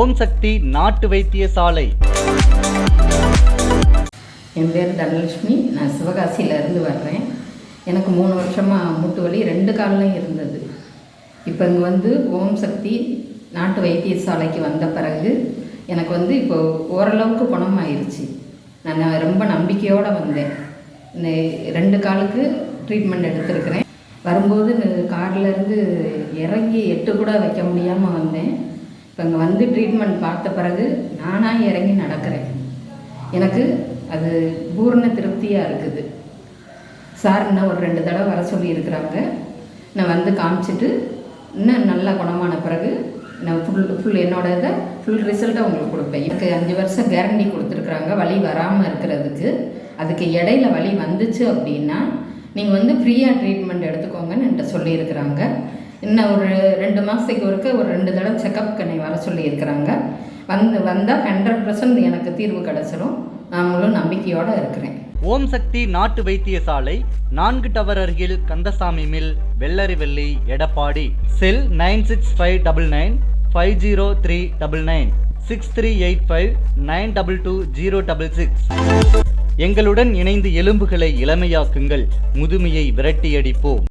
ஓம் சக்தி நாட்டு வைத்தியசாலை என் பேர் தனலட்சுமி. நான் சிவகாசியிலேருந்து வர்றேன். எனக்கு மூணு வருஷமாக மூட்டு வலி ரெண்டு காலிலையும் இருந்தது. இப்போ இங்கே வந்து ஓம் சக்தி நாட்டு வைத்தியசாலைக்கு வந்த பிறகு எனக்கு வந்து இப்போ ஓரளவுக்கு குணமாயிருச்சு. நான் ரொம்ப நம்பிக்கையோடு வந்தேன். இந்த ரெண்டு காலுக்கு ட்ரீட்மெண்ட் எடுத்திருக்கிறேன். வரும்போது கார்ல இருந்து இறங்கி எட்டு கூட வைக்க முடியாமல் வந்தேன். இப்போ இங்கே வந்து ட்ரீட்மெண்ட் பார்த்த பிறகு நானாக இறங்கி நடக்கிறேன். எனக்கு அது பூர்ண திருப்தியாக இருக்குது. சார் இன்னும் ஒரு ரெண்டு தடவை வர சொல்லியிருக்கிறாங்க. நான் வந்து காமிச்சிட்டு இன்னும் நல்லா குணமான பிறகு நான் ஃபுல் ஃபுல் என்னோட இதை ஃபுல் ரிசல்ட்டை உங்களுக்கு கொடுப்பேன். எனக்கு அஞ்சு வருஷம் கேரண்டி கொடுத்துருக்குறாங்க. வலி வராமல் இருக்கிறதுக்கு. அதுக்கு இடையில வலி வந்துச்சு அப்படின்னா நீங்கள் வந்து ஃப்ரீயாக ட்ரீட்மெண்ட் எடுத்துக்கோங்கன்னு என்கிட்ட சொல்லியிருக்கிறாங்க. இன்னும் ஒரு ரெண்டு மாதத்துக்கு ஒருக்க ஒரு ரெண்டு தடவை செக்கப் கண்ணை வர சொல்லியிருக்கிறாங்க. வந்து வந்தால் ஹண்ட்ரட் பர்சன்ட் எனக்கு தீர்வு கிடச்சிடும் நான் முழு நம்பிக்கையோடு இருக்கிறேன். ஓம் சக்தி நாட்டு வைத்தியசாலை நான்கு டவர் அருகில் Kandasamy mill Vellarivelli Edappadi. Cell nine six five double nine five zero three double nine six three eight five nine double two zero double six எங்களுடன் இணைந்து எலும்புகளை இளமையாக்குங்கள். முதுமையை விரட்டியடிப்போம்.